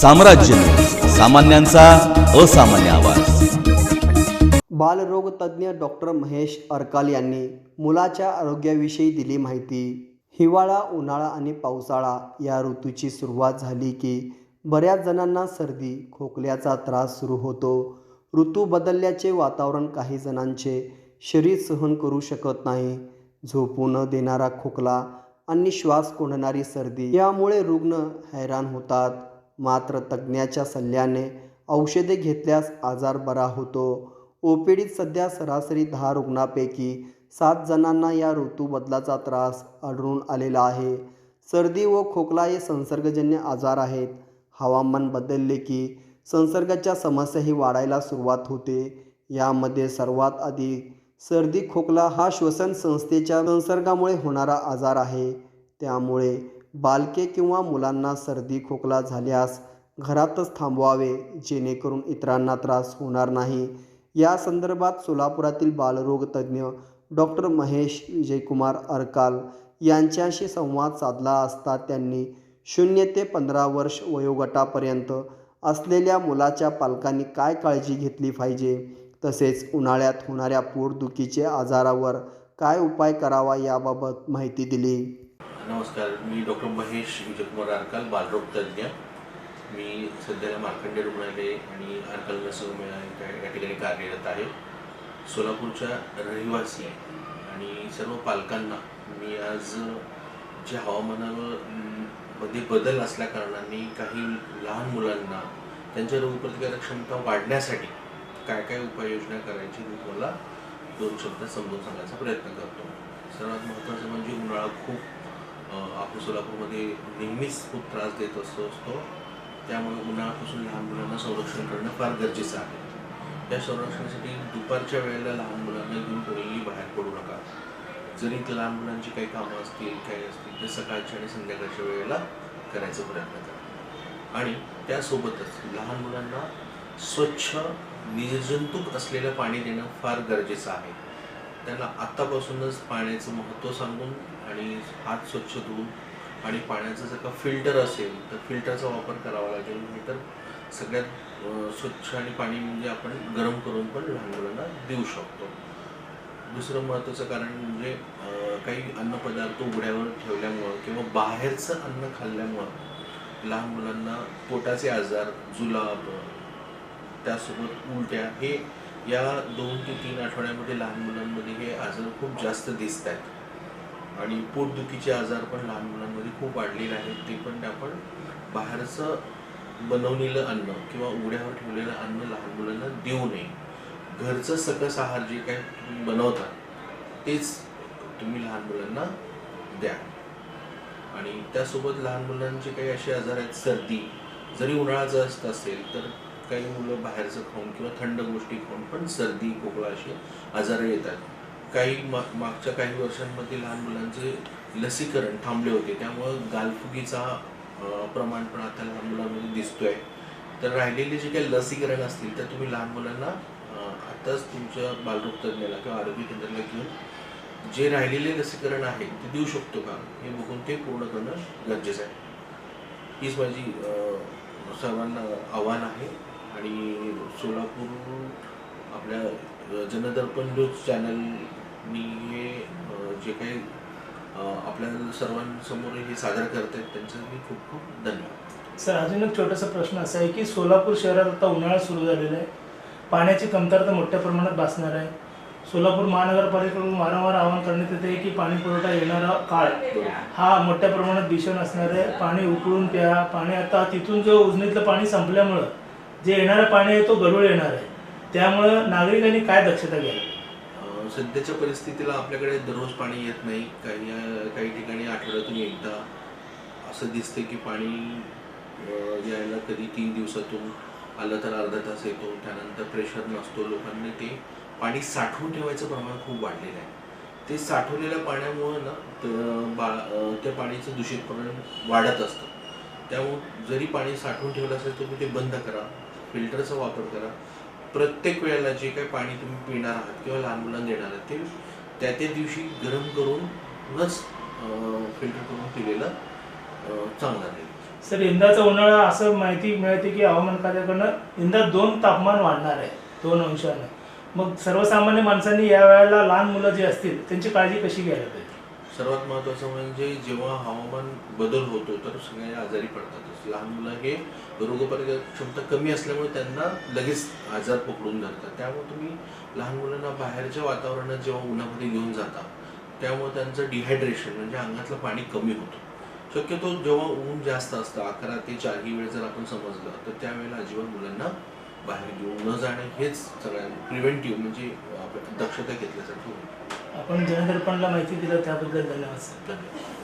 साम्राज्य. सामान्यांचा असामान्य आवाज. बालरोग तज्ज्ञ डॉक्टर महेश अरकाल यांनी मुलाच्या आरोग्याविषयी दिली माहिती. हिवाळा उन्हाळा आणि पावसाळा या ऋतूची सुरुवात झाली की बऱ्याच जणांना सर्दी खोकल्याचा त्रास सुरू होतो. ऋतू बदलल्याचे वातावरण काही जणांचे शरीर सहन करू शकत नाही. झोपू न देणारा खोकला आणि श्वास कोंडणारी सर्दी यामुळे रुग्ण हैराण होतात. मात्र तज्ज्ञाच्या सल्ल्याने औषधे घेतल्यास आजार बरा होतो. ओपीडीत सध्या सरासरी दहा रुग्णापैकी सात जणांना या ऋतूबदलाचा त्रास आढळून आलेला आहे. सर्दी व खोकला हे संसर्गजन्य आजार आहेत. हवामान बदलले की संसर्गाच्या समस्याही वाढायला सुरुवात होते. यामध्ये सर्वात आधी सर्दी खोकला हा श्वसन संस्थेच्या संसर्गामुळे होणारा आजार आहे. त्यामुळे बालके किंवा मुलांना सर्दी खोकला झाल्यास घरातच थांबवावे जेणेकरून इतरांना त्रास होणार नाही. या संदर्भात सोलापुरातील बालरोग तज्ज्ञ डॉक्टर महेश विजयकुमार अरकाल यांच्याशी संवाद साधला असता त्यांनी शून्य ते पंधरा वर्ष वयोगटापर्यंत असलेल्या मुलाच्या पालकांनी काय काळजी घेतली पाहिजे? तसेच उन्हाळ्यात होणाऱ्या पोटदुखीचे आजारावर काय उपाय करावा याबाबत माहिती दिली. नमस्कार मी डॉक्टर महेश विजयकुमार आरकाल बालरोग तज्ज्ञ. मी सध्याला मार्कंडे रुग्णालय आणि आरकाल नर्सिंग या ठिकाणी कार्यरत आहे. सोलापूरच्या रहिवासी आणि सर्व पालकांना मी आज जे हवामानावर मध्ये बदल असल्या कारणाने काही लहान मुलांना त्यांच्या रोगप्रतिकारक क्षमता वाढण्यासाठी काय काय उपाययोजना करायची मी तुम्हाला दोन शब्द समजून सांगायचा प्रयत्न करतो. सर्वात महत्त्वाचं म्हणजे उन्हाळा खूप आपण सोलापूरमध्ये नेहमीच खूप त्रास देत असतो असतो. त्यामुळे उन्हाळ्यापासून लहान मुलांना संरक्षण करणं फार गरजेचं आहे. त्या संरक्षणासाठी दुपारच्या वेळेला लहान मुलांना घेऊन कोणीही बाहेर पडू नका. जरी ते लहान मुलांची काही कामं असतील काही असतील ते सकाळच्या आणि संध्याकाळच्या वेळेला करायचा प्रयत्न करा. आणि त्यासोबतच लहान मुलांना स्वच्छ निर्जंतुक असलेलं पाणी देणं फार गरजेचं आहे. त्यांना आत्तापासूनच पाण्याचं महत्त्व सांगून आणि हात स्वच्छ धुवून आणि पाण्याचं जर का फिल्टर असेल तर फिल्टरचा वापर करावा लागेल. नाही तर सगळ्यात स्वच्छ आणि पाणी म्हणजे आपण गरम करून पण लहान मुलांना देऊ शकतो. दुसरं महत्त्वाचं कारण म्हणजे काही अन्नपदार्थ उघड्यावर ठेवल्यामुळं किंवा बाहेरचं अन्न खाल्ल्यामुळं लहान मुलांना पोटाचे आजार जुलाब त्यासोबत उलट्या हे या दोन ते तीन आठवड्यामध्ये लहान मुलांमध्ये हे आजार खूप जास्त दिसत आहेत. आणि पोटदुखीचे आजार पण लहान मुलांमध्ये खूप वाढलेले आहेत. ते पण आपण बाहेरचं बनवलेलं अन्न किंवा उघड्यावर ठेवलेलं अन्न लहान मुलांना देऊ नये. घरचं सकस आहार जे काय तुम्ही बनवता तेच तुम्ही लहान मुलांना द्या. आणि त्यासोबत लहान मुलांचे काही असे आजार आहेत सर्दी. जरी उन्हाळा जास्त असेल तर काही मुलं बाहेरचं खाऊन किंवा थंड गोष्टी खाऊन पण सर्दी खोकला असे आजार येतात. काही मा मागच्या काही वर्षांमध्ये लहान मुलांचे लसीकरण थांबले होते. त्यामुळं गालफुगीचा प्रमाण पण आता लहान मुलांमध्ये दिसतोय. तर राहिलेले जे काही लसीकरण असतील तर तुम्ही लहान मुलांना आत्ताच तुमच्या बालरोग तज्ज्ञाला किंवा आरोग्य केंद्राला घेऊन जे राहिलेले लसीकरण आहे ते देऊ शकतो का? हे बघून ते पूर्ण करणं गरजेचं आहे. हीच माझी सर्वांना आव्हान आहे. आणि सोलापूर आपल्या जनदर्पण न्यूज चॅनलनी हे जे काही आपल्या सर्वांसमोर हे सादर करत आहेत त्यांचं मी खूप खूप धन्यवाद. सर अजून एक छोटासा प्रश्न असा आहे की सोलापूर शहरात आता उन्हाळा सुरू झालेला आहे. पाण्याची कमतरता मोठ्या प्रमाणात भासणार आहे. सोलापूर महानगरपालिकेकडून वारंवार आवाहन करण्यात येते की पाणी पुरवठा येणारा काळ हा मोठ्या प्रमाणात भीषण असणार आहे. पाणी उकळून प्या पाणी आता तिथून जो उजनीतलं पाणी संपल्यामुळं जे येणारं पाणी आहे तो गढूळ येणार आहे. त्यामुळं नागरिकांनी काय दक्षता घ्यावी? सध्याच्या परिस्थितीला आपल्याकडे दररोज पाणी येत नाही. काही काही ठिकाणी आठवड्यातून एकदा असं दिसतं की पाणी यायला कधी तीन दिवसातून आलं तर अर्धा तास येतो. त्यानंतर प्रेशर नसतो. लोकांनी ते पाणी साठवून ठेवायचं प्रमाण खूप वाढलेलं आहे. ते साठवलेल्या पाण्यामुळं ना बा त्या त्या दूषित प्रमाण वाढत असतं. त्यामुळं जरी पाणी साठवून ठेवलं असेल तर तुम्ही ते बंद करा. फिल्टरचा वापर करा. प्रत्येक वेळेला जे काही पाणी तुम्ही पिणार आहात किंवा लहान मुलांना देणार आहात ते त्या त्या दिवशी गरम करूनच फिल्टर करून पिलेलं चांगलं राहील सर यंदाचा उन्हाळा असं माहिती मिळते की हवामान खात्याकडनं यंदा दोन तापमान वाढणार आहे दोन अंशाने. मग सर्वसामान्य माणसांनी या वेळेला लहान मुलं जी असतील त्यांची काळजी कशी घ्यायला पाहिजे? सर्वात महत्त्वाचं म्हणजे जेव्हा हवामान बदल होतो तर सगळे आजारी पडतातच लहान मुलं हे रोगप्रतिकारक क्षमता कमी असल्यामुळे त्यांना लगेच आजार पकडून धरतात. त्यामुळे तुम्ही लहान मुलांना बाहेरच्या वातावरणात जेव्हा उन्हामध्ये घेऊन जाता त्यामुळे त्यांचं डिहायड्रेशन म्हणजे अंगातलं पाणी कमी होतं. शक्यतो जेव्हा ऊन जास्त असतं अकरा ते चारही वेळ जर आपण समजलं तर त्यावेळेला अजिबात मुलांना बाहेर घेऊन न जाणे हेच सगळ्यांना प्रिव्हेंटिव्ह म्हणजे दक्षता घेतल्यासाठी होईल आपण जनदर्पणला माहिती दिलं त्याबद्दल धन्यवाद धन्यवाद